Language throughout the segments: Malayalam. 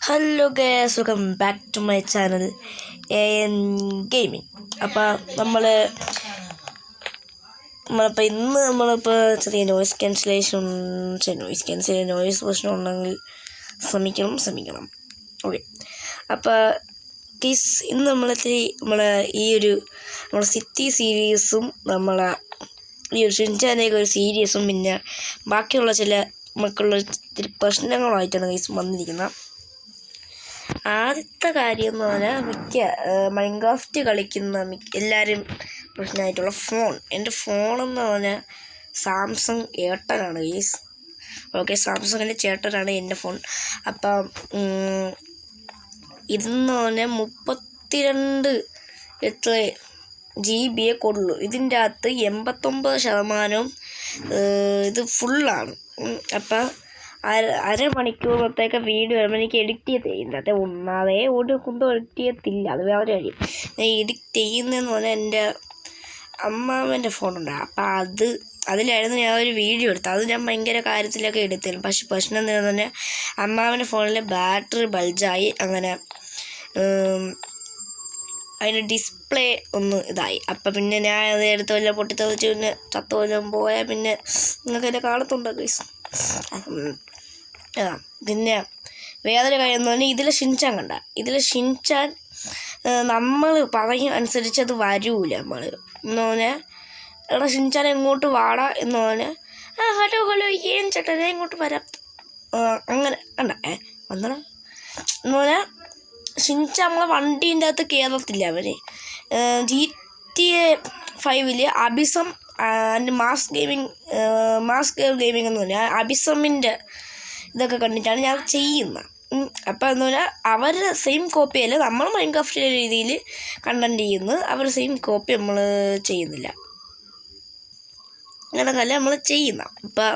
Hello guys welcome back to my channel A N gaming അപ്പോൾ നമ്മൾ നമ്മളിപ്പോൾ ഇന്ന് നമ്മളിപ്പോൾ ചെറിയ noise cancellation noise cancel noise പ്രശ്നം ഉണ്ടെങ്കിൽ ശ്രമിക്കണം ശ്രമിക്കണം. ഓക്കെ അപ്പോൾ കിസ് ഇന്ന് നമ്മളിത്തിരി നമ്മളെ ഈ ഒരു നമ്മുടെ സിറ്റി സീരീസും നമ്മളെ ഈ ഒരു ഷിൻചാനൊക്കെ ഒരു സീരീസും പിന്നെ ബാക്കിയുള്ള ചില നമുക്കുള്ള ഇത്തിരി പ്രശ്നങ്ങളായിട്ടാണ് ഗൈസ് വന്നിരിക്കുന്നത് ആദ്യത്തെ കാര്യം എന്ന് പറഞ്ഞാൽ മിക്ക മൈൻക്രാഫ്റ്റ് കളിക്കുന്ന മിക്ക എല്ലാവരും പ്രശ്നമായിട്ടുള്ള ഫോൺ എന്റെ ഫോണെന്ന് പറഞ്ഞാൽ സാംസങ് ഏട്ടനാണ് ഈ ഓക്കെ സാംസങ്ങിന്റെ ചേട്ടനാണ് എന്റെ ഫോൺ അപ്പം ഇതെന്ന് പറഞ്ഞാൽ മുപ്പത്തിരണ്ട് എത്ര ജി ബിയെ കൊള്ളൂ. ഇതിന്റെ അകത്ത് എൺപത്തൊമ്പത് ശതമാനവും ഇത് ഫുള്ളാണ് അപ്പം അര അരമണിക്കൂറത്തേക്ക് വീഡിയോ വരുമ്പോൾ എനിക്ക് എഡിറ്റ് ചെയ്ത് ഇന്നത്തെ ഒന്നാതെ ഒരു കുന്തം എഡിറ്റ് ചെയ്യത്തില്ല. അത് വേറെ കാര്യം. ഞാൻ എഡിറ്റ് ചെയ്യുന്നതെന്ന് പറഞ്ഞാൽ എന്റെ അമ്മാവന്റെ ഫോണുണ്ട് അപ്പം അത് അതിലായിരുന്നു ഞാൻ ഒരു വീഡിയോ എടുത്തത്. അത് ഞാൻ ഭയങ്കര കാര്യത്തിലൊക്കെ എടുത്തിരുന്നു പക്ഷെ പ്രശ്നം എന്താണെന്ന് പറഞ്ഞാൽ അമ്മാവന്റെ ഫോണിൽ ബാറ്ററി ബൾജായി അങ്ങനെ അതിന്റെ ഡിസ്പ്ലേ ഒന്ന് ഇതായി. അപ്പം പിന്നെ ഞാൻ അത് എടുത്ത് വല്ല പൊട്ടിത്തെറിച്ച് പിന്നെ ചത്തു പോയാൽ പിന്നെ നിങ്ങൾക്ക് എന്നെ കാണത്തുണ്ടോ ഗൈസ് പിന്നെ വേറൊരു കാര്യം എന്ന് പറഞ്ഞാൽ ഇതിൽ ഷിൻചാൻ കണ്ട. ഇതിൽ ഷിൻചാൻ നമ്മൾ പറയും അനുസരിച്ച് അത് വരൂല നമ്മൾ എന്ന് പറഞ്ഞാൽ എടാ ഷിൻചാൻ എങ്ങോട്ട് വാടാ എന്ന് പറഞ്ഞാൽ ആ ഹലോ ഹലോ ഏൻ ചേട്ടാ ഞാൻ ഇങ്ങോട്ട് വരാം. അങ്ങനെ കണ്ട ഏ വന്നടാ. എന്ന് പറഞ്ഞാൽ ഷിൻചാൻ നമ്മളെ വണ്ടീന്റെ അകത്ത് കയറത്തില്ല അവർ ജി ടി എ ഫൈവിൽ അബിസം and mass gaming mass gaming എന്ന് പറഞ്ഞാൽ അബിസമിന്റെ ഇതൊക്കെ കണ്ടിട്ടാണ് ഞാൻ ചെയ്യുന്നത്. അപ്പോൾ എന്ന് പറഞ്ഞാൽ അവരുടെ സെയിം കോപ്പി അല്ല നമ്മൾ മൈൻക്രാഫ്റ്റിന്റെ രീതിയിൽ കണ്ടന്റ് ചെയ്യുന്നു അവർ സെയിം കോപ്പി നമ്മൾ ചെയ്യുന്നില്ല. അങ്ങനെയൊക്കെയല്ല നമ്മൾ ചെയ്യുന്ന. ഇപ്പം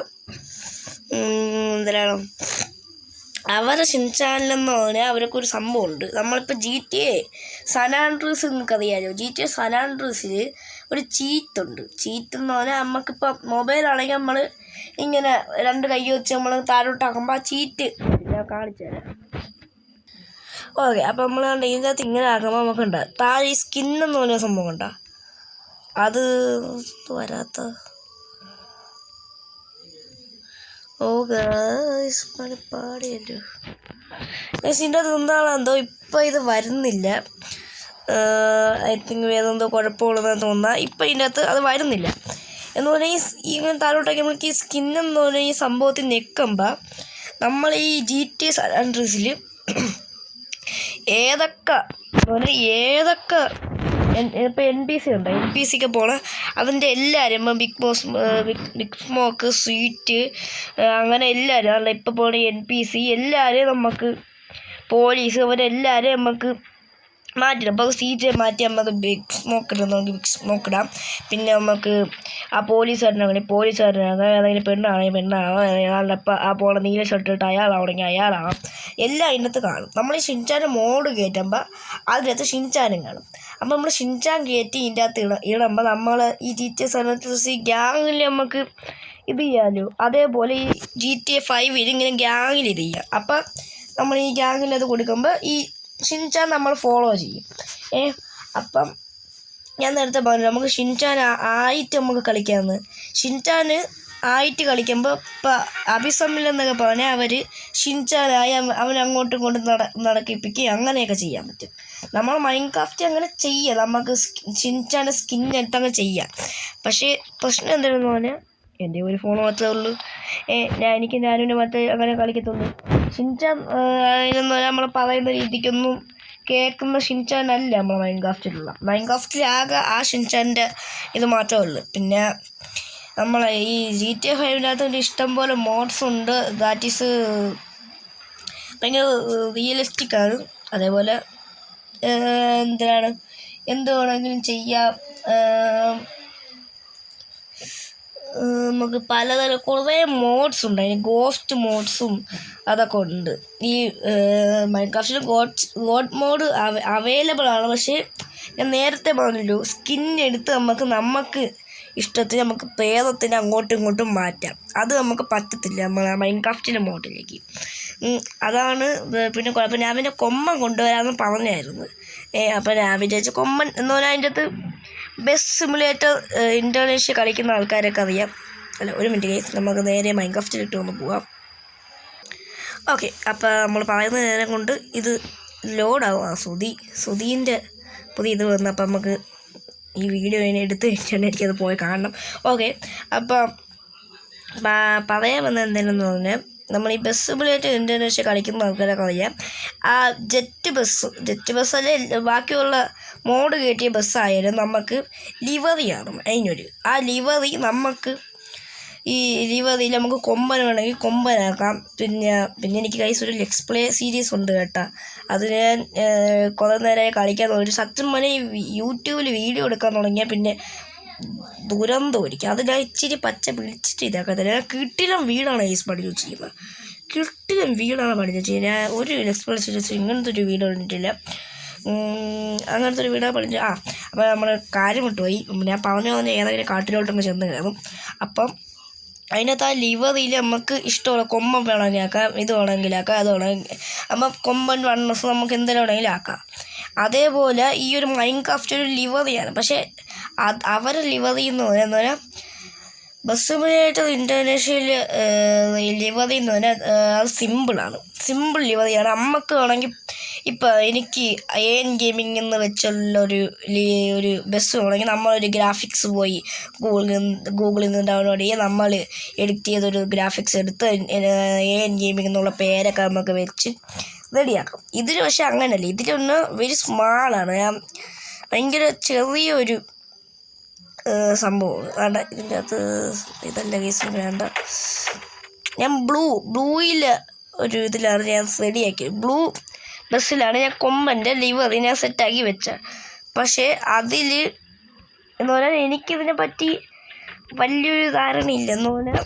എന്തിനാണ്? അവരുടെ ഷിൻചാനലെന്ന് പറഞ്ഞാൽ അവരൊക്കെ ഒരു സംഭവമുണ്ട് നമ്മളിപ്പോൾ ജി ടി എ സനാൻഡ്രീസ് നിങ്ങൾക്ക് അറിയാമല്ലോ ജി ടി എ സനാൻഡ്രീസിൽ ഒരു ചീത്തുണ്ട്. എന്ന് പറഞ്ഞാൽ നമുക്കിപ്പോൾ മൊബൈലാണെങ്കിൽ നമ്മൾ ഇങ്ങനെ രണ്ട് കൈ വെച്ച് നമ്മൾ താഴോട്ടാക്കുമ്പോൾ ആ ചീറ്റ് ഞാൻ കാണിച്ചു തരാം. ഓക്കെ അപ്പം നമ്മൾ കണ്ട ഇതിനകത്ത് ഇങ്ങനെ ആക്കുമ്പോൾ നമുക്കുണ്ട്. താഴെ ഈ സ്കിൻ എന്ന് പറഞ്ഞ സംഭവം ഉണ്ടോ അത് വരാത്ത. ഓ ഗൈസ് പണിപ്പാടിയല്ലോ ഗൈസ് ഇതിന്റെ എന്തോ ഇപ്പം ഇത് വരുന്നില്ല. ഐ തിങ്ക് വേറെ എന്തോ കുഴപ്പമുള്ളതെന്ന് തോന്നുന്ന. ഇപ്പം ഇതിന്റെ അകത്ത് അത് വരുന്നില്ല. എന്ന് പറഞ്ഞാൽ ഈ ഇങ്ങനെ താഴോട്ടൊക്കെ നമുക്ക് ഈ സ്കിൻ എന്ന് പറഞ്ഞാൽ ഈ സംഭവത്തിൽ നിൽക്കുമ്പോൾ നമ്മൾ ഈ ജി ടി സാൻഡ്രീസിൽ ഏതൊക്കെ ഏതൊക്കെ ഇപ്പോൾ എൻ പി സി ഉണ്ട് എൻ പി സിക്ക് പോണ അതിന്റെ എല്ലാവരും ഇപ്പം big boss big smoke sweet അങ്ങനെ എല്ലാവരും അല്ല ഇപ്പോൾ പോണ എൻ പി സി എല്ലാവരെയും നമുക്ക് പോലീസ് അവരെല്ലാവരെയും നമുക്ക് മാറ്റിടാം അപ്പോൾ സീറ്റ് മാറ്റി നമുക്ക് ബിഗ് സ്മോക്ക് ഇടാം നമുക്ക് ബിഗ് സ്മോക്ക് ഇടാം പിന്നെ നമുക്ക് ആ പോലീസുകാരനാണെങ്കിൽ പോലീസുകാരനാകാം ഏതെങ്കിലും പെണ്ണാണെങ്കിൽ പെണ്ണാകാം അയാളുടെ അപ്പം ആ പോണ നീല ഷർട്ട് ഇട്ട് അയാളാവണമെങ്കിൽ അയാളാകാം എല്ലാം അതിനകത്ത് കാണും. നമ്മൾ ഈ ഷിൻചാന്റെ മോഡ് കയറ്റുമ്പോൾ അതിനകത്ത് ഷിൻചാനും കാണും. അപ്പോൾ നമ്മൾ ഷിൻചാൻ കയറ്റി ഇതിന്റെ അകത്ത് ഇട ഇടുമ്പോൾ നമ്മൾ ഈ ജി ടി എസ് അതിനകത്ത് ഗ്യാങ്ങിൽ നമുക്ക് ഇത് ചെയ്യാമല്ലോ അതേപോലെ ഈ ജി ടി എ ഫൈവിൽ ഇങ്ങനെ ഗ്യാങ്ങിൽ ഇത് ചെയ്യാം. അപ്പം നമ്മൾ ഈ ഗ്യാങ്ങിൽ അത് കൊടുക്കുമ്പോൾ ഈ ഷിൻചാൻ നമ്മൾ ഫോളോ ചെയ്യും. ഏ അപ്പം ഞാൻ നേരത്തെ പറഞ്ഞു നമുക്ക് ഷിൻചാൻ ആയിട്ട് നമുക്ക് കളിക്കാമെന്ന് ഷിൻചാന് ആയിട്ട് കളിക്കുമ്പോൾ ഇപ്പം അഭിസമ്മിൽ എന്നൊക്കെ പറഞ്ഞാൽ അവർ ഷിൻചാനായി അവൻ അങ്ങോട്ടും ഇങ്ങോട്ടും നട നടക്കിപ്പിക്കുകയും അങ്ങനെയൊക്കെ ചെയ്യാൻ പറ്റും. നമ്മൾ മൈൻക്രാഫ്റ്റ് അങ്ങനെ ചെയ്യാം. നമുക്ക് ഷിൻചാന്റെ സ്കിൻ എടുത്ത് അങ്ങ് ചെയ്യാം. പക്ഷേ പ്രശ്നം എന്താണെന്ന് പറഞ്ഞാൽ എന്റെ ഒരു ഫോൺ മാത്രമേ ഉള്ളൂ. ഏ ഞാൻ എനിക്ക് ഞാനും മറ്റേ അങ്ങനെ കളിക്കത്തുള്ളൂ. ഷിൻചാൻ അതിനൊന്നും നമ്മൾ പറയുന്ന രീതിക്കൊന്നും കേൾക്കുന്ന ഷിൻചാൻ അല്ല നമ്മൾ മൈൻക്രാഫ്റ്റിലുള്ള. മൈൻക്രാഫ്റ്റിൽ ആകെ ആ ഷിൻചാന്റെ ഇത് മാത്രമേ ഉള്ളൂ. പിന്നെ നമ്മളെ ഈ ജി ടി എ ഫൈവിനകത്ത് ഇഷ്ടം പോലെ മോഡ്സ് ഉണ്ട്. ദാറ്റ് ഈസ് ഭയങ്കര റിയലിസ്റ്റിക് ആണ്. അതേപോലെ എന്തിനാണ്? എന്ത് വേണമെങ്കിലും ചെയ്യാം നമുക്ക് പലതരം കുറേ മോഡ്സ് ഉണ്ട്. അതിന് ഗോസ്റ്റ് മോഡ്സും അതൊക്കെ ഉണ്ട്. ഈ മൈൻക്രാഫ്റ്റിൽ ഗോഡ് ഗോഡ് മോഡ് അവൈലബിൾ ആണ്. പക്ഷേ ഞാൻ നേരത്തെ പറഞ്ഞല്ലോ സ്കിൻ എടുത്ത് നമുക്ക് നമുക്ക് ഇഷ്ടത്തിന് നമുക്ക് പ്രേതത്തിന് അങ്ങോട്ടും ഇങ്ങോട്ടും മാറ്റാം. അത് നമുക്ക് പറ്റത്തില്ല നമ്മൾ മൈൻക്രാഫ്റ്റിന്റെ മോഡിലേക്ക്. അതാണ് പിന്നെ കുഴപ്പം. പിന്നെ കൊമ്മൻ കൊണ്ടുവരാമെന്ന് പറഞ്ഞായിരുന്നു. ഏ അപ്പം ഞാൻ വിചാരിച്ചു കൊമ്മൻ എന്ന് പറഞ്ഞാൽ അതിന്റെ അകത്ത് ബെസ്റ്റ് സിമുലേറ്റർ ഇൻഡോനേഷ്യ കളിക്കുന്ന ആൾക്കാരൊക്കെ അറിയാം. അല്ല ഒരു മിനിറ്റ് കേസ് നമുക്ക് നേരെ മൈൻക്രാഫ്റ്റിലിട്ട് ഒന്ന് പോവാം. ഓക്കെ അപ്പോൾ നമ്മൾ പറയുന്ന നേരം കൊണ്ട് ഇത് ലോഡാവും ആ സുധി സുധീന്റെ പുതിയ ഇത് വന്നു അപ്പം നമുക്ക് ഈ വീഡിയോ ഇനി എടുത്ത് കഴിഞ്ഞാൽ എനിക്കത് പോയി കാണണം. ഓക്കെ അപ്പം പറയാൻ വന്നത് എന്ന് പറഞ്ഞാൽ നമ്മൾ ഈ ബസ് സിമുലേറ്റർ ഇന്തോനേഷ്യ കളിക്കുന്ന ആൾക്കാരൊക്കെ അറിയാം ആ ജെറ്റ് ബസ് ജെറ്റ് ബസ് അല്ലെ ബാക്കിയുള്ള മോഡ് കയറ്റിയ ബസ്സായാലും നമുക്ക് ലിവറിയാണ് അതിനൊരു ആ ലിവറി നമുക്ക് ഈ ലിവറിയിൽ നമുക്ക് കൊമ്പൻ വേണമെങ്കിൽ കൊമ്പനാക്കാം. പിന്നെ പിന്നെ എനിക്ക് കൈസ് ഒരു ലെക്സ് പ്ലേ സീരീസ് ഉണ്ട് കേട്ടോ. അത് ഞാൻ കുറേ നേരമായി കളിക്കാൻ തുടങ്ങി. സത്യം ഈ യൂട്യൂബിൽ വീഡിയോ എടുക്കാൻ തുടങ്ങിയാൽ പിന്നെ ദുരന്തമായിരിക്കും അത് ഞാൻ ഇച്ചിരി പച്ച പിടിച്ചിട്ട് ഇതാക്കത്തില്ല ഞാൻ കിട്ടിലും വീടാണ് ഈ പണി വെച്ചിരിക്കുന്നത് കിട്ടിലും വീടാണ് പണി വെച്ചിരിക്കുന്നത് ഞാൻ ഒരു എക്സ്പീരിയൻസ് വെച്ച് ഇങ്ങനത്തെ ഒരു വീട് ഉം, അങ്ങനത്തെ ഒരു വീടാണ് പണി ആ അപ്പോൾ നമ്മൾ കാര്യം വിട്ടുപോയി ഞാൻ പറഞ്ഞു പറഞ്ഞ ഏതെങ്കിലും കാട്ടിലോട്ടൊന്ന് ചെന്ന് കയറും. അപ്പം അതിനകത്ത് ആ ലിവറിൽ നമുക്ക് ഇഷ്ടമുള്ള കൊമ്പൻ വേണമെങ്കിൽ ആക്കാം ഇത് വേണമെങ്കിൽ ആക്കാം അത് വേണമെങ്കിൽ അപ്പം കൊമ്പൻ വണ്ണസ് നമുക്ക് എന്തെങ്കിലും വേണമെങ്കിലും ആക്കാം. അതേപോലെ ഈ ഒരു മൈൻഡ് ക്രാഫ്റ്റ് ഒരു ലിവറിയാണ് പക്ഷേ അവർ ലിവറി എന്ന് പറയുന്നത് ബസ് വഴിയായിട്ട് ഇൻഡോനേഷ്യയിൽ ലിവറി എന്ന് പറഞ്ഞാൽ അത് സിമ്പിളാണ് സിമ്പിൾ ലിവറിയാണ് അമ്മയ്ക്ക് വേണമെങ്കിൽ ഇപ്പോൾ എനിക്ക് എൻ ഗെയിമിംഗ് എന്ന് വെച്ചുള്ള ഒരു ഒരു ബസ് വേണമെങ്കിൽ നമ്മളൊരു ഗ്രാഫിക്സ് പോയി ഗൂഗിളിൽ ഗൂഗിളിൽ നിന്ന് ഡൗൺലോഡ് ചെയ്യുക നമ്മൾ എഡിറ്റ് ചെയ്തൊരു ഗ്രാഫിക്സ് എടുത്ത് എൻ ഗെയിമിംഗ് എന്നുള്ള പേരൊക്കെ നമുക്ക് വെച്ച് റെഡിയാക്കും. ഇതിൽ പക്ഷെ അങ്ങനെയല്ല ഇതിലൊന്ന് വെരി സ്മാളാണ് ഭയങ്കര ചെറിയൊരു സംഭവമാണ് വേണ്ട ഇതിന്റെ അകത്ത് ഇതല്ല കേസ് വേണ്ട. ഞാൻ ബ്ലൂ ബ്ലൂയിൽ ഒരു ഇതിലാണ് ഞാൻ റെഡിയാക്കിയത്. ബ്ലൂ ബസ്സിലാണ് ഞാൻ കൊമ്പന്റെ ലിവർ ഞാൻ സെറ്റാക്കി വെച്ച പക്ഷേ അതിൽ എന്ന് പറഞ്ഞാൽ എനിക്കിതിനെ പറ്റി വലിയൊരു ധാരണയില്ല. എന്ന് പറഞ്ഞാൽ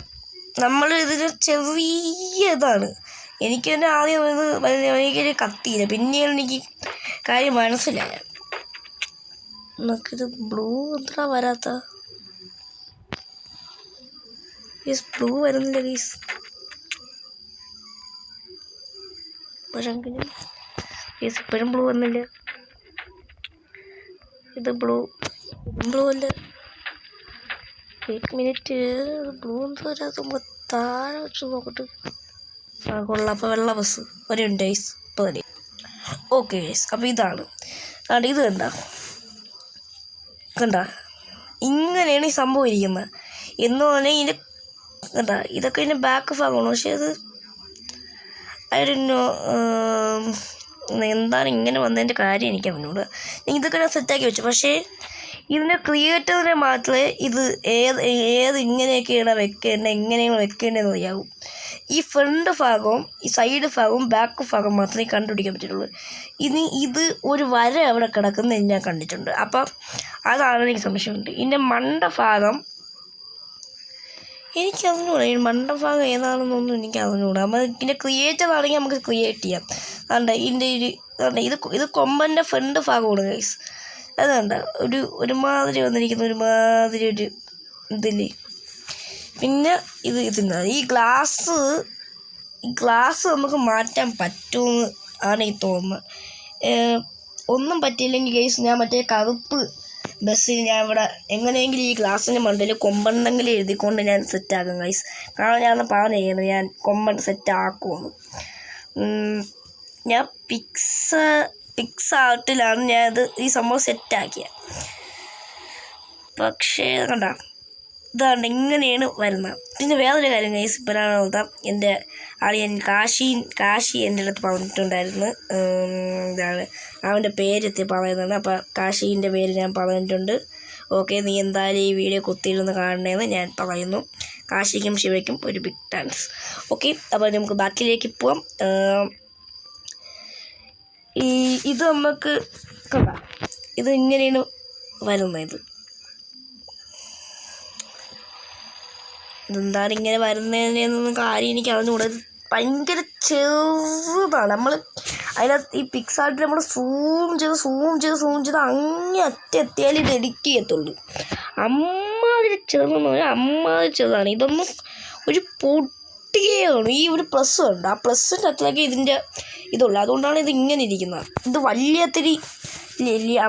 നമ്മൾ ഇതിന് ചെറിയ ഇതാണ്. എനിക്ക് തന്നെ ആദ്യം ഇത് വലിയ- കത്തിയില്ല. പിന്നെയാണ് എനിക്ക് കാര്യം മനസ്സിലായത് നമുക്കിത് ബ്ലൂ എന്താ വരാത്ത? ഈസ് ബ്ലൂ വരുന്നില്ല ഗീസ് പക്ഷെങ്കിലും ഗീസ് ഇപ്പോഴും ബ്ലൂ വന്നില്ല. ഇത് ബ്ലൂ ബ്ലൂ അല്ല. എയ്റ്റ് മിനിറ്റ് ബ്ലൂ എന്താ വരാത്ത? താഴെ വെച്ച് നോക്കട്ടെ. ആ കൊള്ളാം. അപ്പോൾ വെള്ള ബസ് ഒരു ഗൈസ് ഇപ്പോൾ ഓക്കെ അപ്പോൾ ഇതാണ്. അതുകൊണ്ട് ഇത് കണ്ട. കണ്ട? ഇങ്ങനെയാണ് ഈ സംഭവം ഇരിക്കുന്നത് എന്ന് പറഞ്ഞാൽ ഇതിന്റെ കണ്ട? ഇതൊക്കെ ഇതിന്റെ ബാക്ക് ഭാഗമാണ് പക്ഷേ അത് ആയിരുന്നു എന്താണ് ഇങ്ങനെ വന്നതിന്റെ കാര്യം എനിക്ക് അവനോട് ഇതൊക്കെ ഞാൻ സെറ്റാക്കി വെച്ചു. പക്ഷേ ഇതിന്റെ ക്രിയേറ്ററിനെ മാത്രമേ ഇത് ഏത് ഏത് ഇങ്ങനെയൊക്കെയാണ് വെക്കേണ്ടത് എങ്ങനെയാണ് വെക്കേണ്ടതെന്ന് അറിയാവും. ഈ ഫ്രണ്ട് ഭാഗവും ഈ സൈഡ് ഭാഗവും ബാക്ക് ഭാഗം മാത്രമേ കണ്ടുപിടിക്കാൻ പറ്റുള്ളൂ ഇനി ഇത് ഒരു വര അവിടെ കിടക്കുന്നത് ഞാൻ കണ്ടിട്ടുണ്ട്. അപ്പം അതാണ് എനിക്ക് സംശയമുണ്ട്. ഇതിന്റെ മണ്ട ഭാഗം എനിക്ക് അറിഞ്ഞൂടാ. ഈ മണ്ടഭാഗം ഏതാണെന്നൊന്നും എനിക്ക് അറിഞ്ഞൂടാ. നമ്മൾ ഇതിന്റെ ക്രിയേറ്റർ ആണെങ്കിൽ നമുക്ക് ക്രിയേറ്റ് ചെയ്യാം. അതുകൊണ്ട് ഇതിന്റെ ഒരു അതുകൊണ്ട് ഇത് ഇത് കൊമ്പന്റെ ഫ്രണ്ട് ഭാഗമാണ് ഗൈസ് അതുകൊണ്ട് ഒരു ഒരുമാതിരി വന്നിരിക്കുന്ന ഒരുമാതിരി ഒരു ഇതില്ലേ പിന്നെ ഇത് ഇതിന് ഈ ഗ്ലാസ് ഈ ഗ്ലാസ് നമുക്ക് മാറ്റാൻ പറ്റുമെന്ന് ആണ് ഈ തോന്നുന്നത്. ഒന്നും പറ്റിയില്ലെങ്കിൽ ഗൈസ് ഞാൻ മറ്റേ കറുപ്പ് ബസ്സിൽ ഞാൻ ഇവിടെ എങ്ങനെയെങ്കിലും ഈ ഗ്ലാസിന്റെ മണ്ടയിൽ കൊമ്പണ്ടെങ്കിലും എഴുതിക്കൊണ്ട് ഞാൻ സെറ്റാക്കും ഗൈസ് കാരണം ഞാൻ പറഞ്ഞു ഞാൻ കൊമ്പൻ സെറ്റാക്കുമെന്ന് ഞാൻ പിക്സ് പിക്സ് ആർട്ടിലാണ് ഞാനത് ഈ സംഭവം സെറ്റാക്കിയത് പക്ഷേ കണ്ട ഇതാണ്ട് ഇങ്ങനെയാണ് വരുന്നത്. പിന്നെ വേറൊരു കാര്യം ഗൈസ് ഇപ്പോഴാണ് എന്റെ അളിയൻ കാശി കാശി എന്റെ അടുത്ത് പറഞ്ഞിട്ടുണ്ടായിരുന്നു. ഇതാണ്. അവന്റെ പേരെത്തി പറയുന്നതാണ്. അപ്പോൾ കാശീന്റെ പേര് ഞാൻ പറഞ്ഞിട്ടുണ്ട്. ഓക്കെ നീ എന്തായാലും ഈ വീഡിയോ കുത്തിയിരുന്ന് കാണണമെന്ന് ഞാൻ പറയുന്നു. കാശിക്കും ശിവയ്ക്കും ഒരു ബിഗ് താങ്ക്സ് ഓക്കെ അപ്പോൾ നമുക്ക് ബാക്കിയിലേക്ക് പോവാം. ഈ ഇത് നമുക്ക് കണ്ട? ഇത് ഇങ്ങനെയാണ് വരുന്നത്. ഇതെന്താണ് ഇങ്ങനെ വരുന്നതിനൊന്നും കാര്യം എനിക്ക് അറിഞ്ഞുകൂടാ. ഭയങ്കര ചെറുതാണ്. നമ്മൾ അതിനകത്ത് ഈ പിക്സാർട്ടിൽ നമ്മൾ സൂം ചെയ്ത് സൂം ചെയ്ത് സൂം ചെയ്ത് അങ്ങേ അറ്റം എത്തിയാലേ ഇത് എഡിറ്റ് ചെയ്യത്തുള്ളൂ. അമ്മാതിരി ചെറുതെന്ന് പറഞ്ഞാൽ അമ്മാതിരി ചെറുതാണ്. ഇതൊന്നും ഒരു പൊടി പൊട്ടിയാണ് ഈ ഒരു പ്ലസ് ഉണ്ട് ആ പ്ലസ്സിന്റെ അത്രയൊക്കെ ഇതിന്റെ ഇതുള്ളൂ. അതുകൊണ്ടാണ് ഇത് ഇങ്ങനെ ഇരിക്കുന്നത്. ഇത് വലിയ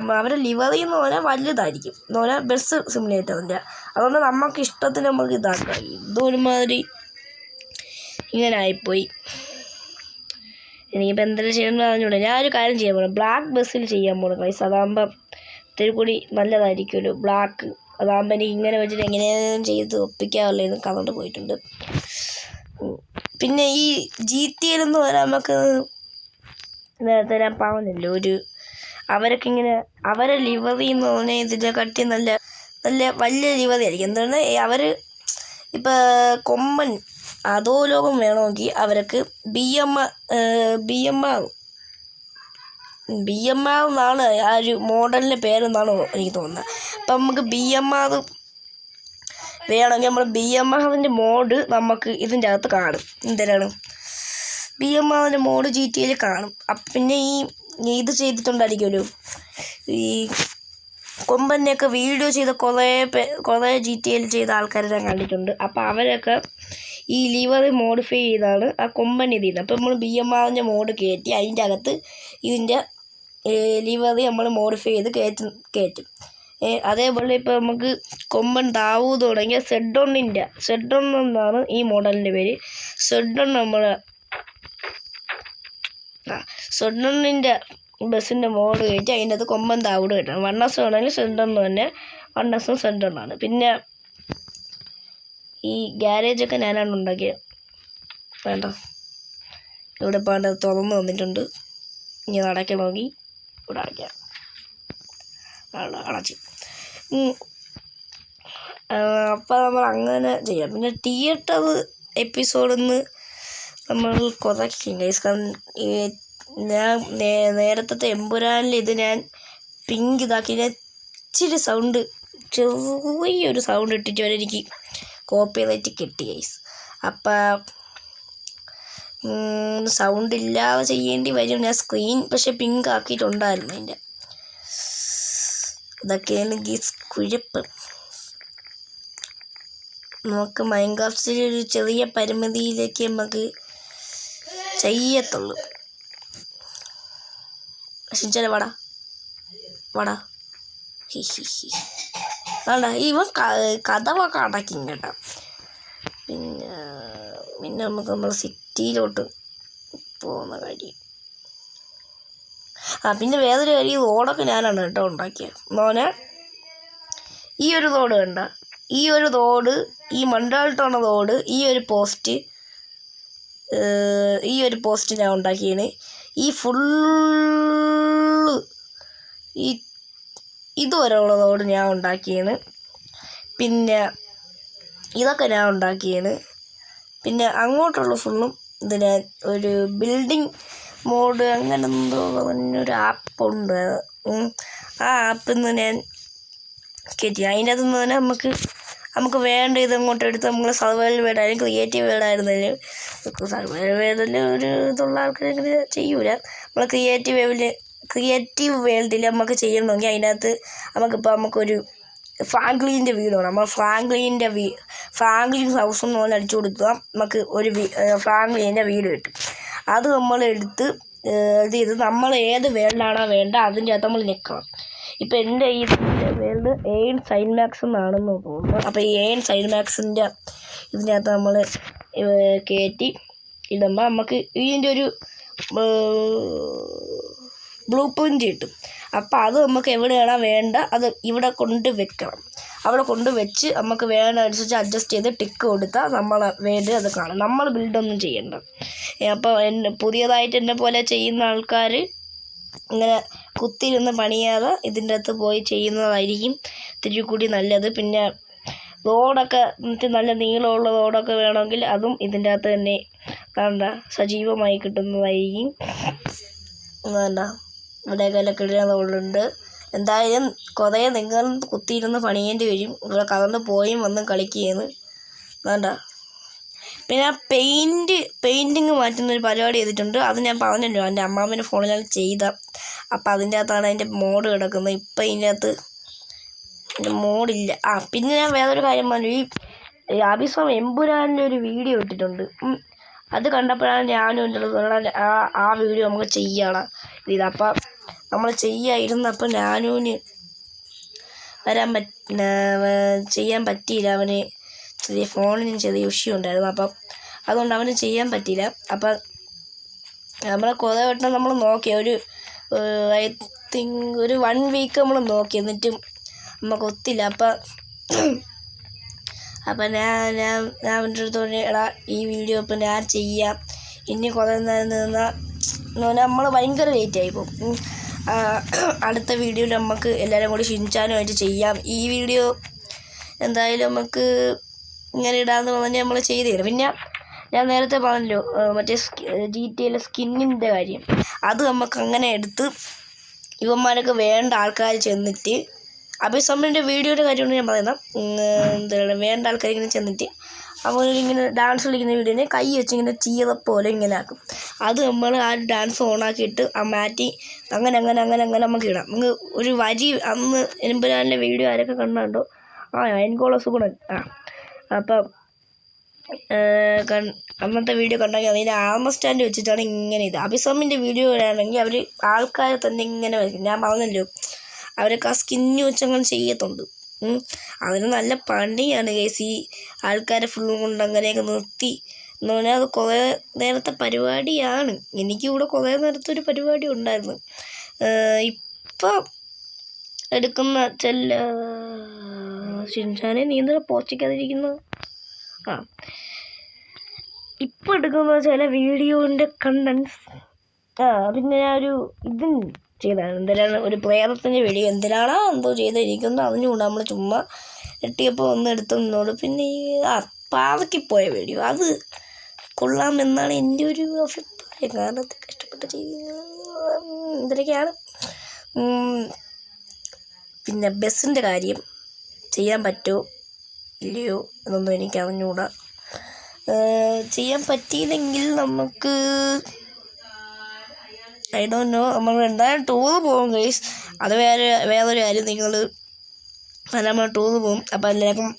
അവരുടെ ലിവറി എന്ന് പറഞ്ഞാൽ വലുതായിരിക്കും. എന്ന് പറഞ്ഞാൽ ബസ് സിമുലേറ്ററിന്റെ അതുകൊണ്ട് നമുക്ക് ഇഷ്ടത്തിന് നമുക്ക് ഇതാക്കാം. ഇതൊരുമാതിരി ഇങ്ങനെ ആയിപ്പോയി എനിക്കിപ്പോൾ എന്തെങ്കിലും ചെയ്യണമെന്ന് അറിഞ്ഞൂടെ ഞാനൊരു കാര്യം ചെയ്യാൻ പോകണം ബ്ലാക്ക് ബസ്സിൽ ചെയ്യാൻ പോകണം കൈസ് അതാകുമ്പം ഇത്തിരി കൂടി നല്ലതായിരിക്കുമല്ലോ ബ്ലാക്ക് അതാകുമ്പോൾ എനിക്ക് ഇങ്ങനെ വെച്ചിട്ട് എങ്ങനെയും ചെയ്ത് ഒപ്പിക്കാമല്ലോ കറണ്ട് പോയിട്ടുണ്ട്. ഉം. പിന്നെ ഈ ജി ടി എൽ എന്ന് പറയാൻ നമുക്ക് നേരത്തെ ഞാൻ പറഞ്ഞില്ല ഒരു അവരൊക്കെ ഇങ്ങനെ അവരെ ലിവറി എന്ന് പറഞ്ഞാൽ ഇതിന്റെ കട്ടി നല്ല നല്ല വലിയ ലിവറി ആയിരിക്കും. എന്താണ് അവർ ഇപ്പം കൊമ്പൻ അതോ ലോകം വേണമെങ്കിൽ അവർക്ക് B M B M R B M R എന്നാണ് ആ ഒരു മോഡലിന്റെ പേരെന്നാണ് എനിക്ക് തോന്നുന്നത്. അപ്പം നമുക്ക് ബി എം ആർ വേണമെങ്കിൽ നമ്മൾ ബി എം ആറിന്റെ മോഡ് നമുക്ക് ഇതിന്റെ അകത്ത് കാണും. എന്തിനാണ്? ബി എം ആറിന്റെ മോഡ് ജി ടി എയിൽ കാണും. അപ്പം പിന്നെ ഈ ഇത് ചെയ്തിട്ടുണ്ടായിരിക്കുമല്ലോ ഈ കൊമ്പനെയൊക്കെ വീഡിയോ ചെയ്ത കുറേ പേ കുറേ ജി ടി എൽ ചെയ്ത ആൾക്കാരെ ഞാൻ കണ്ടിട്ടുണ്ട്. അപ്പോൾ അവരൊക്കെ ഈ ലിവർ മോഡിഫൈ ചെയ്താണ് ആ കൊമ്പൻ ഇത് ചെയ്യുന്നത്. അപ്പോൾ നമ്മൾ ബി എം ആറിന്റെ മോഡ് കയറ്റി അതിന്റെ അകത്ത് ഇതിന്റെ ലിവർ നമ്മൾ മോഡിഫൈ ചെയ്ത് കയറ്റും കയറ്റും. അതേപോലെ ഇപ്പോൾ നമുക്ക് കൊമ്പൻ താവൂ തുടങ്ങിയ സെഡോണിന്റെ സെഡോൺ എന്നാണ് ഈ മോഡലിന്റെ പേര്. സെഡോൺ നമ്മൾ സെഡോണിന്റെ ബസ്സിന്റെ മോഡ് കയറ്റി അതിന്റെ അത് കൊമ്പൻ താവൂട് കിട്ടണം വൺ എസ് വേണമെങ്കിൽ സെഡോൺ തന്നെ എസും സെഡോണാണ് പിന്നെ ഈ ഗ്യാരേജൊക്കെ ഞാനാണ് ഉണ്ടാക്കിയത് വേണ്ട. ഇവിടെ ഇപ്പോൾ അത് തുറന്ന് വന്നിട്ടുണ്ട് ഇനി നടക്കണമെങ്കിൽ ഇവിടെ അടയ്ക്കാം. അടച്ചു. അപ്പോൾ നമ്മൾ അങ്ങനെ ചെയ്യാം. പിന്നെ തിയേറ്റർ എപ്പിസോഡിൽ നിന്ന് നമ്മൾ കുറയ്ക്കും ഗൈസ് കാരണം ഞാൻ നേരത്തെ എമ്പുരാനിൽ ഇത് ഞാൻ പിങ്ക് ഇതാക്കി ഞാൻ ഇച്ചിരി സൗണ്ട് ചെറിയൊരു സൗണ്ട് ഇട്ടിട്ട് വരെ എനിക്ക് കോപ്പി റൈറ്റ് കിട്ടി ഗൈസ് അപ്പം സൗണ്ട് ഇല്ലാതെ ചെയ്യേണ്ടി വരും. ഞാൻ സ്ക്രീൻ പക്ഷെ പിങ്ക് ആക്കിയിട്ടുണ്ടായിരുന്നു അതിന്റെ. ഇതൊക്കെയാണ് ഗീസ് കുഴപ്പം. നമുക്ക് മൈൻക്രാഫ്റ്റിൽ ഒരു ചെറിയ പരിമിതിയിലേക്ക് നമുക്ക് ചെയ്യത്തുള്ളൂ. ശിഞ്ചനെ വാടാ. വാടാ. ഹി ഹി ഹി. അതാണ് ഇവൻ ക- കഥവൊക്കെ കേട്ടോ. പിന്നെ പിന്നെ നമുക്ക് നമ്മൾ സിറ്റിയിലോട്ട് പോകുന്ന കാര്യം. ആ പിന്നെ വേറൊരു കാര്യം റോഡൊക്കെ ഞാനാണ് കേട്ടോ ഉണ്ടാക്കിയത് മോനെ ഈ ഒരു റോഡ് കണ്ട. ഈ ഒരു റോഡ് ഈ മണ്ടാൾട്ടോണ റോഡ് ഈ ഒരു പോസ്റ്റ് ഈ ഒരു പോസ്റ്റ് ഞാൻ ഉണ്ടാക്കിയാണ് ഈ ഫുള്ള് ഈ ഇതുവരെയുള്ളതോട് ഞാൻ ഉണ്ടാക്കിയാണ് പിന്നെ ഇതൊക്കെ ഞാൻ ഉണ്ടാക്കിയാണ് പിന്നെ അങ്ങോട്ടുള്ള ഫുള്ളും ഇത് ഞാൻ ഒരു ബിൽഡിംഗ് മോഡ് അങ്ങനെ എന്തോ പറഞ്ഞൊരു ആപ്പുണ്ട്. ആ ആപ്പിൽ നിന്ന് ഞാൻ കയറ്റി അതിന്റെ അതിൽ നിന്ന് തന്നെ നമുക്ക് നമുക്ക് വേണ്ട ഇത് അങ്ങോട്ട് എടുത്ത് നമ്മൾ സർവൈവൽ വേർഡായാലും ക്രിയേറ്റീവ് വേർഡായിരുന്നാലും സർവൈവൽ വേർഡിൽ ഒരു ഇതുള്ള ആൾക്കാർ ഇങ്ങനെ ചെയ്യൂല. നമ്മൾ ക്രിയേറ്റീവ് വേവിൽ ക്രിയേറ്റീവ് വേൾഡിൽ നമുക്ക് ചെയ്യണമെങ്കിൽ അതിനകത്ത് നമുക്കിപ്പോൾ നമുക്കൊരു ഫ്രാങ്ക്ലിന്റെ വീട് വേണം. നമ്മൾ ഫ്രാങ്ക്ലിന്റെ വീ ഫ്രാങ്ക്ലിൻ ഹൗസ് എന്ന് പോലെ അടിച്ചു കൊടുക്കുക നമുക്ക് ഒരു ഫ്രാങ്ക്ലിന്റെ വീട് കിട്ടും. അത് നമ്മൾ എടുത്ത് ഇത് നമ്മൾ ഏത് വേൾഡാണോ വേണ്ട അതിന്റെ അകത്ത് നമ്മൾ നിൽക്കണം ഇപ്പം എന്റെ ഈ വേൾഡ് എയിൻ സൈൻ മാക്സ് എന്നാണെന്ന് തോന്നുന്നു. അപ്പോൾ ഈ എയിൻ സൈൻ മാക്സിന്റെ ഇതിനകത്ത് നമ്മൾ കയറ്റി ഇടുമ്പോൾ നമുക്ക് ഇതിന്റെ ഒരു ബ്ലൂ പ്രിന്റ് കിട്ടും. അപ്പോൾ അത് നമുക്ക് എവിടെയാണോ വേണ്ട അത് ഇവിടെ കൊണ്ട് വെക്കണം. അവിടെ കൊണ്ട് വെച്ച് നമുക്ക് വേണ്ട അനുസരിച്ച് അഡ്ജസ്റ്റ് ചെയ്ത് ടിക്ക് കൊടുത്താൽ നമ്മൾ വേണ്ടി അത് കാണും. നമ്മൾ ബിൽഡൊന്നും ചെയ്യണ്ട. അപ്പോൾ എന്നെ പുതിയതായിട്ട് എന്നെ പോലെ ചെയ്യുന്ന ആൾക്കാർ ഇങ്ങനെ കുത്തിയിരുന്ന് പണിയാതെ ഇതിന്റെ അകത്ത് പോയി ചെയ്യുന്നതായിരിക്കും ഇത്തിരി കൂടി നല്ലത്. പിന്നെ റോഡൊക്കെ നല്ല നീളമുള്ള റോഡൊക്കെ വേണമെങ്കിൽ അതും ഇതിന്റെ അകത്ത് തന്നെ വേണ്ട സജീവമായി കിട്ടുന്നതായിരിക്കും. വേണ്ട. ഇവിടെ കിഴിയ റോഡുണ്ട്. എന്തായാലും കുറേ നിങ്ങൾ കുത്തിയിരുന്ന് പണിയേണ്ടി വരും. ഇവിടെ കറണ്ട് പോയും വന്നും കളിക്കുകയാണ് വേണ്ട. പിന്നെ പെയിന്റ് പെയിന്റിങ് മാറ്റുന്ന ഒരു പരിപാടി ചെയ്തിട്ടുണ്ട്. അത് ഞാൻ പറഞ്ഞല്ലോ എന്റെ അമ്മാമ്മേന്റെ ഫോണിലാണ് ചെയ്ത. അപ്പം അതിന്റെ അകത്താണ് അതിന്റെ മോഡ് കിടക്കുന്നത്. ഇപ്പം ഇതിന്റെ അകത്ത് എന്റെ മോഡില്ല ആ പിന്നെ ഞാൻ വേറൊരു കാര്യം പറഞ്ഞു. ഈ ഈ എമ്പുരാനിന്റെ ഒരു വീഡിയോ ഇട്ടിട്ടുണ്ട്. അത് കണ്ടപ്പോഴാണ് ഞാനും എന്റെ ആ ആ വീഡിയോ നമുക്ക് ചെയ്യണം ഇത് അപ്പം നമ്മൾ ചെയ്യാതിരുന്നപ്പോൾ ഞാനൂന് വരാൻ പറ്റ ചെയ്യാൻ പറ്റിയില്ല അവന്. ചെറിയ ഫോണിന് ചെറിയ ഇഷ്യൂ ഉണ്ടായിരുന്നു. അപ്പം അതുകൊണ്ട് അവന് ചെയ്യാൻ പറ്റിയില്ല. അപ്പം നമ്മളെ കുറേ വട്ടം നമ്മൾ നോക്കി. ഒരു ഐ തിങ്ക് ഒരു വൺ വീക്ക് നമ്മൾ നോക്കി. എന്നിട്ടും നമുക്ക് ഒത്തില്ല. അപ്പം അപ്പം ഞാൻ ഞാൻ ഞാൻ അവന്റെ അടുത്ത് പറഞ്ഞു എടാ ഈ വീഡിയോ ഇപ്പം ഞാൻ ചെയ്യാം. ഇനി കുറേ നേരം നിന്നാൽ നമ്മൾ ഭയങ്കര ലേറ്റ് ആയി പോകും. അടുത്ത വീഡിയോ നമുക്ക് എല്ലാവരും കൂടി ഷിൻചാനുമായിട്ട് ചെയ്യാം. ഈ വീഡിയോ എന്തായാലും നമുക്ക് ഇങ്ങനെ ഇടാമെന്ന് പറഞ്ഞ് നമ്മൾ ചെയ്ത് തരും. പിന്നെ ഞാൻ നേരത്തെ പറഞ്ഞല്ലോ മറ്റേ ജി ടി എയിലെ സ്കിന്നിന്റെ കാര്യം. അത് നമുക്ക് അങ്ങനെ എടുത്ത് ഇവന്മാരൊക്കെ വേണ്ട ആൾക്കാർ ചെന്നിട്ട് അഭിസമ്മന്റെ വീഡിയോയുടെ കാര്യമാണ് ഞാൻ പറയുന്നത്. എന്താണ് വേണ്ട ആൾക്കാർ ഇങ്ങനെ ചെന്നിട്ട് അവരിങ്ങനെ ഡാൻസ് കളിക്കുന്ന വീഡിയോനെ കൈ വെച്ച് ഇങ്ങനെ പോലെ ഇങ്ങനെ ആക്കും. അത് നമ്മൾ ആ ഡാൻസ് ഓണാക്കിയിട്ട് ആ മാറ്റി അങ്ങനെ അങ്ങനെ അങ്ങനെ അങ്ങനെ നമുക്ക് ഇടാം. നമുക്ക് ഒരു വരി അന്ന് എൻപുരാനിലെ വീഡിയോ ആരൊക്കെ കണ്ടാണ്ടോ ആ എൻകോളസ് സുഗുണൻ ആ. അപ്പം അന്നത്തെ വീഡിയോ കണ്ടെങ്കിൽ അതിന്റെ ആമ സ്റ്റാൻഡ് വെച്ചിട്ടാണ് ഇങ്ങനെ ഇത്. അഭിസമിന്റെ വീഡിയോ ആണെങ്കിൽ അവർ ആൾക്കാരെ തന്നെ ഇങ്ങനെ വരയ്ക്കും. ഞാൻ പറഞ്ഞല്ലോ അവരൊക്കെ ആ സ്കിന്ന് വെച്ചങ്ങനെ ചെയ്യത്തുണ്ട്. അതിന് നല്ല പണിയാണ് കേസ് ഈ ആൾക്കാരെ ഫുള്ളും കൊണ്ട് അങ്ങനെയൊക്കെ നിർത്തി. എന്ന് പറഞ്ഞാൽ അത് കുറേ നേരത്തെ പരിപാടിയാണ്. എനിക്കിവിടെ കുറേ നേരത്തെ ഒരു പരിപാടി ഉണ്ടായിരുന്നു. ഇപ്പം എടുക്കുന്ന ചെല്ല ഷിൻഷാനെ നീന്തൽ പോസ്റ്റിക്കാതിരിക്കുന്നത് ആ. ഇപ്പം എടുക്കുന്ന ചില വീഡിയോന്റെ കണ്ടൻസ് ആ പിന്നെ ഞാൻ ഒരു ഇതും ചെയ്താണ് എന്തിനാണ്? ഒരു പ്രേതത്തിന്റെ വീഡിയോ എന്തിനാണോ എന്തോ ചെയ്തിരിക്കുന്നത് അതിനുകൊണ്ട് നമ്മൾ ചുമ്മാ എട്ടിയപ്പോൾ ഒന്ന് എടുത്തു നിന്നോട് പിന്നെ ഈ ആ പാതയ്ക്ക് വീഡിയോ അത് കൊള്ളാമെന്നാണ് എന്റെ ഒരു അഭിപ്രായം. കാരണം അത് കഷ്ടപ്പെട്ട് ചെയ്യുന്ന ഇതിലൊക്കെയാണ് ഉം, പിന്നെ ബസ്സിന്റെ കാര്യം ചെയ്യാൻ പറ്റുമോ ഇല്ലയോ? എന്നൊന്നും എനിക്ക് അറിഞ്ഞുകൂടാ ചെയ്യാൻ പറ്റിയില്ലെങ്കിൽ നമുക്ക് ഐ ഡോണ്ട് നോ നമ്മൾ എന്തായാലും ടൂർ പോകും ഗൈസ് അത് വേറെ വേറൊരു കാര്യം നിങ്ങൾ നമ്മൾ ടൂർ പോകും അപ്പോൾ എല്ലാവർക്കും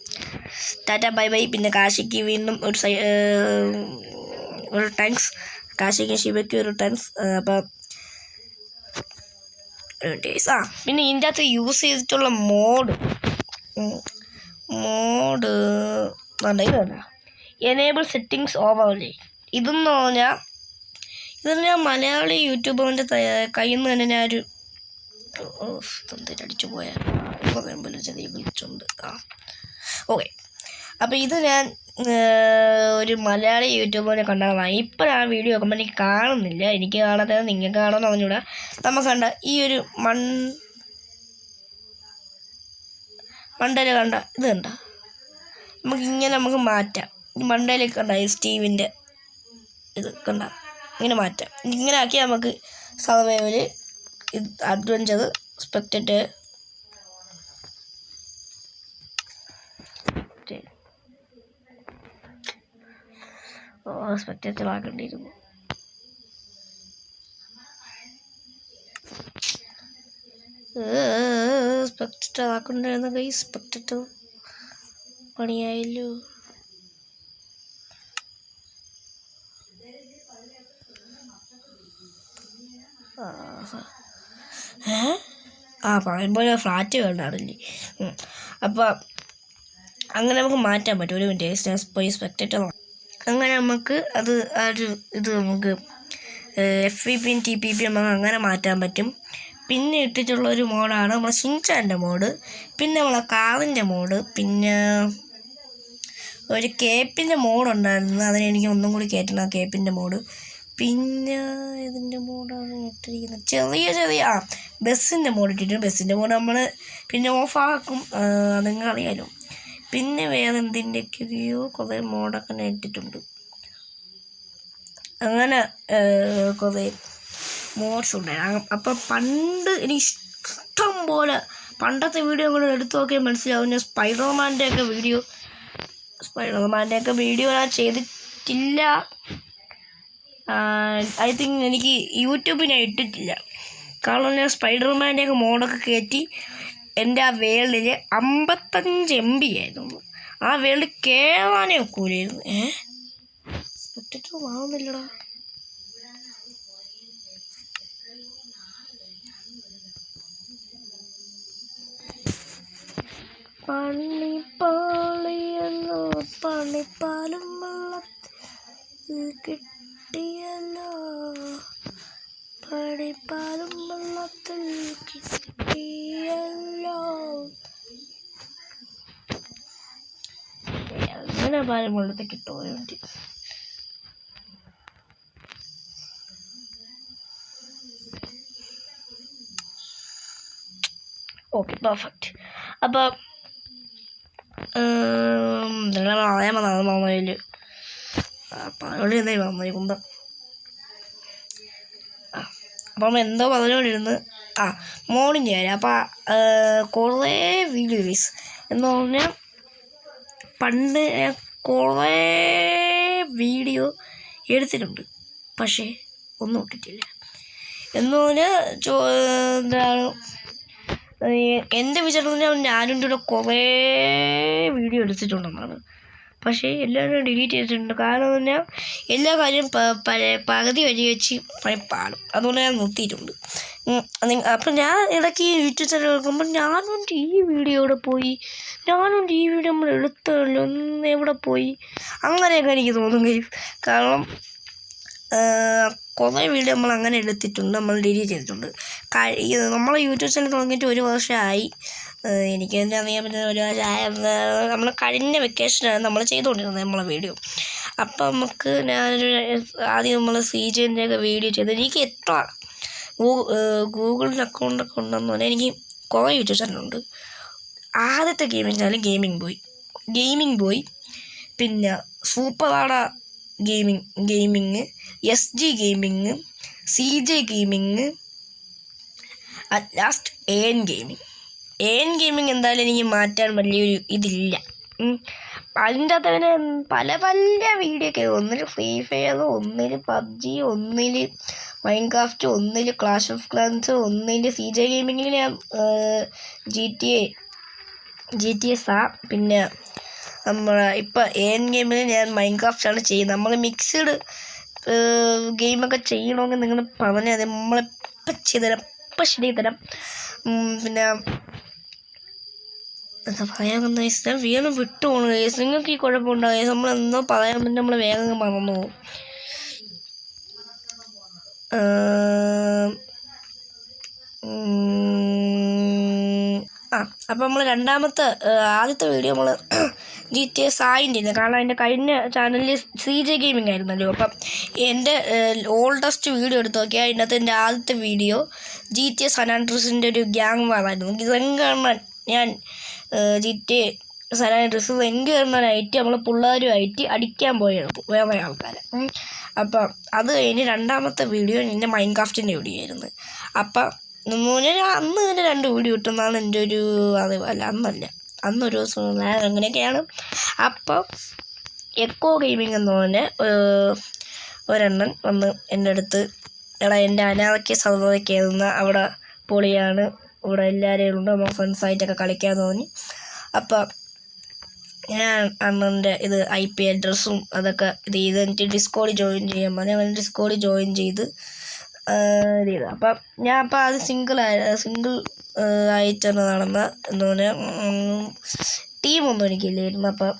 ടാറ്റ ബൈ ബൈ. പിന്നെ കാശിക്ക് വീണ്ടും ഒരു സൈ ഒരു ടാങ്ക്സ് കാശിക്ക് ശിവയ്ക്ക് ഒരു ടാങ്ക്സ് അപ്പം ഡേയ്സ് ആ. പിന്നെ ഇതിന്റെ അകത്ത് യൂസ് ചെയ്തിട്ടുള്ള മോഡ് മോഡ് വേണ്ട എനേബിൾ സെറ്റിങ്സ് ഓവർലേ ഇതെന്ന് പറഞ്ഞാൽ ഇത് ഞാൻ മലയാളി യൂട്യൂബറിന്റെ കയ്യിൽ നിന്ന് തന്നെ എന്തിട്ട് അടിച്ചു പോയാൽ പറയുമ്പോൾ ചെറിയ വിളിച്ചുണ്ട് ആ. ഓക്കെ അപ്പോൾ ഇത് ഞാൻ ഒരു മലയാളി യൂട്യൂബറിനെ കണ്ടതാണ് ആ വീഡിയോ നോക്കുമ്പോൾ എനിക്ക് കാണുന്നില്ല. എനിക്ക് കാണാത്തത് നിങ്ങൾക്ക് കാണുമെന്ന് പറഞ്ഞുകൂടാ. നമുക്ക് കണ്ട ഈ ഒരു മൺ മണ്ടയിൽ കണ്ട ഇത് കണ്ട. നമുക്ക് ഇങ്ങനെ നമുക്ക് മാറ്റാം. ഈ മണ്ടയിലേക്ക് കണ്ട ഈ സ്റ്റീവിന്റെ ഇത് കണ്ട. ഇങ്ങനെ മാറ്റാം. ഇങ്ങനെ ആക്കിയാൽ നമുക്ക് survival adventure spectate oh spectator കൈ സ്പെക്ടേറ്റർ പണിയായല്ലോ. ആ പറയുമ്പോൾ ഫ്ലാറ്റ് വേണ്ടാണല്ലേ അപ്പം അങ്ങനെ നമുക്ക് മാറ്റാൻ പറ്റും. ഒരു മിനിറ്റ് പോയി സ്പെക്ടേറ്റർ നമുക്ക് അത് ആ ഒരു ഇത് നമുക്ക് എഫ് വി പിയും ടി പി പി നമുക്ക് അങ്ങനെ മാറ്റാൻ പറ്റും. പിന്നെ ഇട്ടിട്ടുള്ള ഒരു മോഡാണ് നമ്മളെ ഷിൻചാന്റെ മോഡ്. പിന്നെ നമ്മളെ കാറിന്റെ മോഡ്. പിന്നെ ഒരു കേപ്പിന്റെ മോഡുണ്ടായിരുന്നു അതിന് എനിക്ക് ഒന്നും കൂടി കയറ്റണം ആ കേപ്പിന്റെ മോഡ്. പിന്നെ ഇതിന്റെ മോഡാണ് ഇട്ടിരിക്കുന്നത്. ചെറിയ ചെറിയ ആ ബസ്സിന്റെ മോഡ് ഇട്ടിട്ടുണ്ട്. ബസ്സിന്റെ മോഡ് നമ്മൾ പിന്നെ ഓഫാക്കും നിങ്ങൾക്കറിയാലോ പിന്നെ വേറെ എന്തിന്റെയൊക്കെയോ കുറേ മോഡൊക്കെ ഇട്ടിട്ടുണ്ട്. അങ്ങനെ ഏഹ്, കുറേ ഉണ്ട് അപ്പം പണ്ട് എനിക്ക് ഇഷ്ടം പോലെ പണ്ടത്തെ വീഡിയോ കൂടെ എടുത്തു നോക്കിയാൽ മനസ്സിലാവും. ഞാൻ സ്പൈഡർമാന്റെ ഒക്കെ വീഡിയോ സ്പൈഡർമാന്റെ ഒക്കെ വീഡിയോ ഞാൻ ചെയ്തിട്ടില്ല. ഐ തിങ്ക് എനിക്ക് യൂട്യൂബിൽ ഞാൻ ഇട്ടിട്ടില്ല. കാരണം ഞാൻ സ്പൈഡർമാന്റെ ഒക്കെ മോഡൊക്കെ കയറ്റി എന്റെ ആ വേൾഡിൽ അമ്പത്തഞ്ച് എം ബി ആയിരുന്നു ആ വേൾഡ് കേറാനേ ഒക്കൂലായിരുന്നു. ഏ? സ്പെക്ടേറ്റർ വാങ്ങുന്നില്ലടാ പണിപ്പാളിയെന്നോ പണിപ്പാലും വെള്ളത്തിൽ കിട്ടിയല്ലോ. പണിപ്പാലും വെള്ളത്തിൽ കിട്ടിയല്ലോ. അങ്ങനെ പാലും വെള്ളത്തിൽ കിട്ടുമോ വേണ്ടി ഓക്കെ പെർഫെക്റ്റ് അപ്പോൾ പറയാൻ വന്നത് മാമയിൽ പറഞ്ഞോണ്ട് എന്തായി മാമയി കുന്തം ആ അപ്പം എന്തോ പറഞ്ഞുകൊണ്ടിരുന്ന് ആ മോർണിംഗ് വരെ അപ്പം കുറേ വീഡിയോസ് എന്ന് പറഞ്ഞാൽ പണ്ട് ഞാൻ കുറേ വീഡിയോ എടുത്തിട്ടുണ്ട്. പക്ഷേ ഒന്നും ഇട്ടിട്ടില്ല. എന്ന് പറഞ്ഞാൽ എന്താണ് എന്റെ വിചാരത്തിൽ ഞാനും കൂടെ കുറേ വീഡിയോ എടുത്തിട്ടുണ്ടെന്നാണ്. പക്ഷേ എല്ലാവരും ഡിലീറ്റ് ചെയ്തിട്ടുണ്ട്. കാരണം പറഞ്ഞാൽ എല്ലാ കാര്യവും പകുതി വഴി വെച്ച് പാടും. അതുകൊണ്ട് ഞാൻ നിർത്തിയിട്ടുണ്ട്. അപ്പം ഞാൻ ഇടയ്ക്ക് യൂട്യൂബ് ചാനൽ നോക്കുമ്പോൾ ഞാനുണ്ട് ഈ വീഡിയോ ഇവിടെ പോയി? ഞാനുണ്ട് ഈ വീഡിയോ നമ്മൾ എടുത്തല്ലോ എവിടെ പോയി? അങ്ങനെയൊക്കെ എനിക്ക് തോന്നും കാരണം കുറേ വീഡിയോ നമ്മൾ അങ്ങനെ എടുത്തിട്ടുണ്ട് നമ്മൾ ഡിലീറ്റ് ചെയ്തിട്ടുണ്ട്. നമ്മളെ യൂട്യൂബ് ചാനൽ തുടങ്ങിയിട്ട് ഒരു വർഷമായി. എനിക്ക് എന്താ അറിയാൻ പറ്റുന്ന ഒരു വർഷമായ നമ്മൾ കഴിഞ്ഞ വെക്കേഷനാണ് നമ്മൾ ചെയ്തുകൊണ്ടിരുന്നത് നമ്മളെ വീഡിയോ അപ്പം നമുക്ക് ഞാനൊരു ആദ്യം നമ്മൾ സി ജിന്റെ ഒക്കെ വീഡിയോ ചെയ്ത് എനിക്ക് എത്ര ഗൂഗിളിൽ അക്കൗണ്ടൊക്കെ ഉണ്ടെന്ന് പറഞ്ഞാൽ എനിക്ക് കുറേ യൂട്യൂബ് ചാനലുണ്ട് ആദ്യത്തെ gaming channel gaming boy gaming boy പിന്നെ സൂപ്പർ ആട gaming gaming S G gaming C J gaming at last A N gaming A N gaming എന്തായാലും എനിക്ക് മാറ്റാൻ വലിയൊരു ഇതില്ല. അതിന്റെ അകത്ത് തന്നെ പല പല വീഡിയോ ഒക്കെ ഒന്നിൽ ഫ്രീ ഫയർ ഒന്നിൽ പബ്ജി ഒന്നിൽ മൈൻക്രാഫ്റ്റ് ഒന്നിൽ ക്ലാഷ് ഓഫ് ക്ലാൻസ് ഒന്നിൽ സി ജെ ഗെയിമിങ്ങിൽ ഞാൻ G T A G T S ആ പിന്നെ നമ്മളെ ഇപ്പം എൻ ഗെയിമിൽ ഞാൻ മൈൻക്രാഫ്റ്റ് ആണ് ചെയ്യുന്നത് നമ്മൾ മിക്സ്ഡ് ഗെയിമൊക്കെ ചെയ്യണമെങ്കിൽ നിങ്ങൾ പറഞ്ഞാൽ നമ്മളിപ്പം ചെയ്തുതരാം ഇപ്പം ശരി തരാം പിന്നെ എന്താ പറയാൻ വന്ന കേസ് വീണ്ടും വിട്ടു പോണു കേസ് നിങ്ങൾക്ക് ഈ കുഴപ്പമുണ്ടാകും കേസ് നമ്മൾ എന്തോ പറയാൻ പറ്റും നമ്മൾ വേഗം മറന്നു പോകും. ആ അപ്പം നമ്മൾ രണ്ടാമത്തെ ആദ്യത്തെ വീഡിയോ നമ്മൾ ജി ടി എസ് സായിന്റെ കാരണം അതിന്റെ കഴിഞ്ഞ ചാനലിൽ സി ജെ ഗെയിമിംഗ് ആയിരുന്നല്ലോ. അപ്പം എന്റെ ഓൾഡസ്റ്റ് വീഡിയോ എടുത്ത് നോക്കിയാൽ അതിനകത്ത് എന്റെ ആദ്യത്തെ വീഡിയോ ജി ടി എസ് സനാൻഡ്രസിന്റെ ഒരു ഗ്യാങ് വാറായിരുന്നു ഇതെങ്ങനെ ഞാൻ ജി ടി എ സനാൻഡ്രസ് എങ്കേറിനായിട്ട് നമ്മൾ പിള്ളേരുമായിട്ട് അടിക്കാൻ പോയത് വേറെ ആൾക്കാരെ. അപ്പം അത് കഴിഞ്ഞ് രണ്ടാമത്തെ വീഡിയോ എന്റെ മൈൻഡ് ക്രാഫ്റ്റിന്റെ വീഡിയോ ആയിരുന്നു. അപ്പം ഞാൻ അന്ന് തന്നെ രണ്ട് വീഡിയോ ഇട്ടെന്നാണ് എന്റെ ഒരു അതേപോലെ അല്ല അന്നല്ല. അന്നൊരു ദിവസം അങ്ങനെയൊക്കെയാണ്. അപ്പോൾ എക്കോ ഗെയിമിംഗ് എന്ന് പറഞ്ഞ ഒരെണ്ണൻ വന്ന് എന്റെ അടുത്ത് എടാ എന്റെ അനാഥയ്ക്ക് സൗദയ്ക്ക് എഴുതുന്ന അവിടെ പൊളിയാണ് ഇവിടെ എല്ലാവരെയും ഉണ്ട് നമ്മൾ ഫ്രണ്ട്സായിട്ടൊക്കെ കളിക്കാൻ തോന്നി അപ്പം ഞാൻ അണ്ണന്റെ ഇത് ഐ പി അഡ്രസ്സും അതൊക്കെ ഇത് ചെയ്ത് എനിക്ക് ഡിസ്കോഡിൽ ജോയിൻ ചെയ്യാൻ പറഞ്ഞു. അങ്ങനെ ഡിസ്കോഡിൽ ജോയിൻ ചെയ്ത് ഇത്. ചെയ്തു അപ്പം ഞാൻ അപ്പം അത് സിംഗിൾ സിംഗിൾ ആയിട്ടാണ് നടന്ന എന്ന് പറഞ്ഞാൽ ടീമൊന്നും എനിക്കില്ലായിരുന്നു. അപ്പം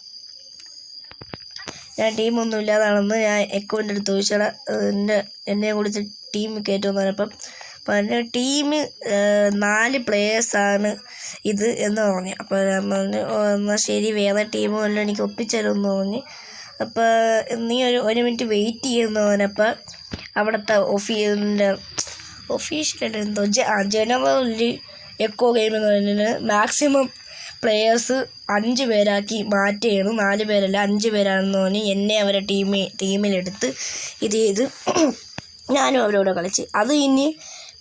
ഞാൻ ടീമൊന്നും ഇല്ലാതെ നടന്ന് ഞാൻ അക്കൗണ്ട് അടുത്ത് ചോദിച്ചാൽ എന്റെ എന്നെ കുറിച്ച് ടീം കയറ്റുമെന്ന് പറഞ്ഞപ്പം അപ്പം എന്റെ ടീം നാല് പ്ലേയേഴ്സാണ് ഇത് എന്ന് പറഞ്ഞു. അപ്പോൾ ഞാൻ പറഞ്ഞു എന്നാൽ ശരി വേറെ ടീമും എല്ലാം എനിക്ക് ഒപ്പിച്ചരുമെന്ന് പറഞ്ഞ് അപ്പോൾ നീ ഒരു ഒരു മിനിറ്റ് വെയിറ്റ് ചെയ്യുന്നു പറഞ്ഞപ്പോൾ അവിടുത്തെ ഓഫീസിന്റെ ഒഫീഷ്യലായിട്ട് എന്തോ? ജനറലി എക്കോ ഗെയിം എന്ന് പറഞ്ഞാൽ മാക്സിമം പ്ലെയേഴ്സ് അഞ്ച് പേരാക്കി മാറ്റുകയാണ് നാല് പേരല്ല അഞ്ച് പേരാണെന്ന് പറഞ്ഞ് എന്നെ അവരെ ടീമിൽ ടീമിലെടുത്ത് ഇത് ചെയ്ത് ഞാനും അവരോട് കളിച്ച്. അത് ഇനി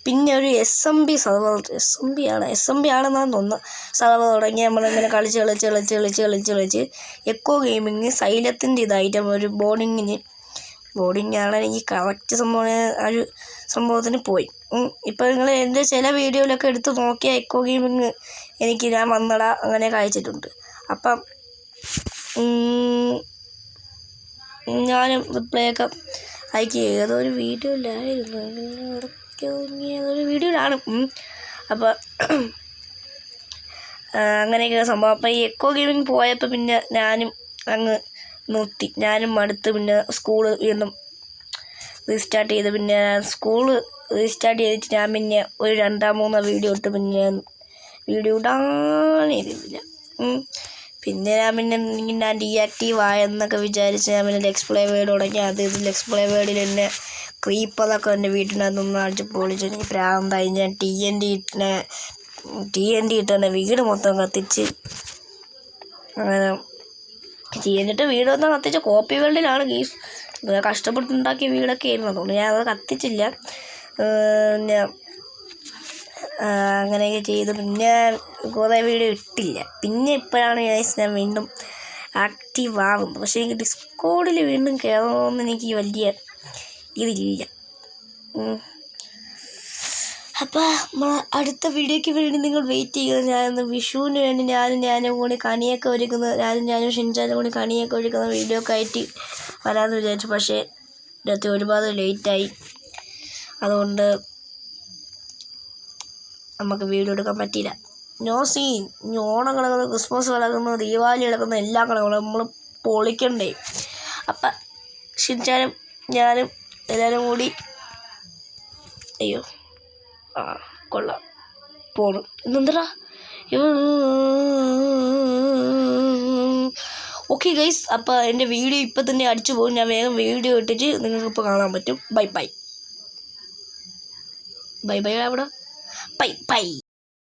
പിന്നെ ഒരു S M B server S M B ആണ്. എസ് എം ബി ആണെന്നാണ് തോന്നുന്നത് സർവർ തുടങ്ങി നമ്മളിങ്ങനെ കളിച്ച് കളിച്ച് കളിച്ച് കളിച്ച് കളിച്ച് കളിച്ച് എക്കോ ഗെയിമിങ് സൈലത്തിന്റെ ഇതായിട്ട് ഒരു ബോർഡിങ്ങിന് ബോർഡിങ് ആണ് എനിക്ക് കറക്റ്റ് സംഭവം ആ ഒരു സംഭവത്തിന് പോയി. ഇപ്പം നിങ്ങൾ എന്റെ ചില വീഡിയോയിലൊക്കെ എടുത്ത് നോക്കിയാൽ എക്കോ ഗെയിമിങ് എനിക്ക് ഞാൻ വന്നട അങ്ങനെ കഴിച്ചിട്ടുണ്ട് അപ്പം ഞാനും റിപ്ലൈ ഒക്കെ അയക്കുക ഏതോ ഒരു വീഡിയോയിലായിരുന്നു ഏതൊരു വീഡിയോയിലാണ്. അപ്പോൾ അങ്ങനെയൊക്കെ സംഭവം. അപ്പോൾ ഈ എക്കോ ഗെയിമിങ് പോയപ്പോൾ പിന്നെ ഞാനും അങ്ങ് നിർത്തി. ഞാനും അടുത്ത് പിന്നെ സ്കൂൾ വീണ്ടും റീസ്റ്റാർട്ട് ചെയ്ത് പിന്നെ സ്കൂൾ റീസ്റ്റാർട്ട് ചെയ്തിട്ട് ഞാൻ പിന്നെ ഒരു രണ്ടാം മൂന്നോ വീഡിയോ ഇട്ട് പിന്നെ വീഡിയോ ഇടാൻ ഇതില്ല. പിന്നെ ഞാൻ പിന്നെ ഞാൻ ഡീആക്റ്റീവ് ആയെന്നൊക്കെ വിചാരിച്ച് ഞാൻ പിന്നെ ലെക്സ് വേർഡ് തുടങ്ങി. അത് ഇത് ലെക്സ് വേർഡിൽ എന്നെ ക്രീപ്പറൊക്കെ എന്റെ വീട്ടിനകത്ത് നിന്ന് അടിച്ച് പൊളിച്ച് എനിക്ക് പ്രാന്തായി ഞാൻ T N D T N D ഇട്ട് വീട് മൊത്തം കത്തിച്ച്. അങ്ങനെ ടി എൻ ഇട്ട് വീട് മൊത്തം കത്തിച്ച് കോപ്പി വേൾഡിലാണ് ഗീസ് കഷ്ടപ്പെട്ടുണ്ടാക്കിയ വീടൊക്കെ ആയിരുന്നു. അതുകൊണ്ട് ഞാൻ അത് കത്തിച്ചില്ല. ഞാൻ അങ്ങനെയൊക്കെ ചെയ്ത് പിന്നെ കുറേ വീഡിയോ ഇട്ടില്ല. പിന്നെ ഇപ്പോഴാണ് ഞാൻ വീണ്ടും ആക്റ്റീവ് ആകുന്നത് പക്ഷേ എനിക്ക് ഡിസ്കോഡിൽ വീണ്ടും കയറണമെന്ന് എനിക്ക് വലിയ ഇതില്ല. അപ്പോൾ അടുത്ത വീഡിയോയ്ക്ക് വേണ്ടി നിങ്ങൾ വെയിറ്റ് ചെയ്യുക. ഞാൻ വിഷുവിന് വേണ്ടി ഞാനും ഞാനും കൂടി കണിയൊക്കെ ഒരുക്കുന്ന ഞാനും ഞാനും ഷിൻചാനും കൂടി കണിയൊക്കെ ഒരുക്കുന്ന വീഡിയോ ഒക്കെ ആയിട്ട് വരാമെന്ന് വിചാരിച്ചു. പക്ഷേ ഇതിനകത്ത് ഒരുപാട് ലേറ്റായി അതുകൊണ്ട് നമുക്ക് വീഡിയോ എടുക്കാൻ പറ്റിയില്ല. നോ സീൻ ഓണം കിടക്കുന്നു ക്രിസ്മസ് കിടക്കുന്നു ദീപാവലി കിടക്കുന്നു എല്ലാം കിടക്കുന്നു. നമ്മൾ പൊളിക്കണ്ടേ? അപ്പം ഷിൻചാനും ഞാനും എല്ലാവരും കൂടി. അയ്യോ. ആ കൊള്ളാം. പോണു. ഇന്നെന്തടാ ഓക്കെ ഗൈസ് അപ്പോൾ എന്റെ വീഡിയോ ഇപ്പം തന്നെ അടിച്ചു പോകും. ഞാൻ വേഗം വീഡിയോ ഇട്ടിട്ട് നിങ്ങൾക്ക് ഇപ്പോൾ കാണാൻ പറ്റും. ബൈ ബൈ ബൈ ബൈ അവിടെ. Bye bye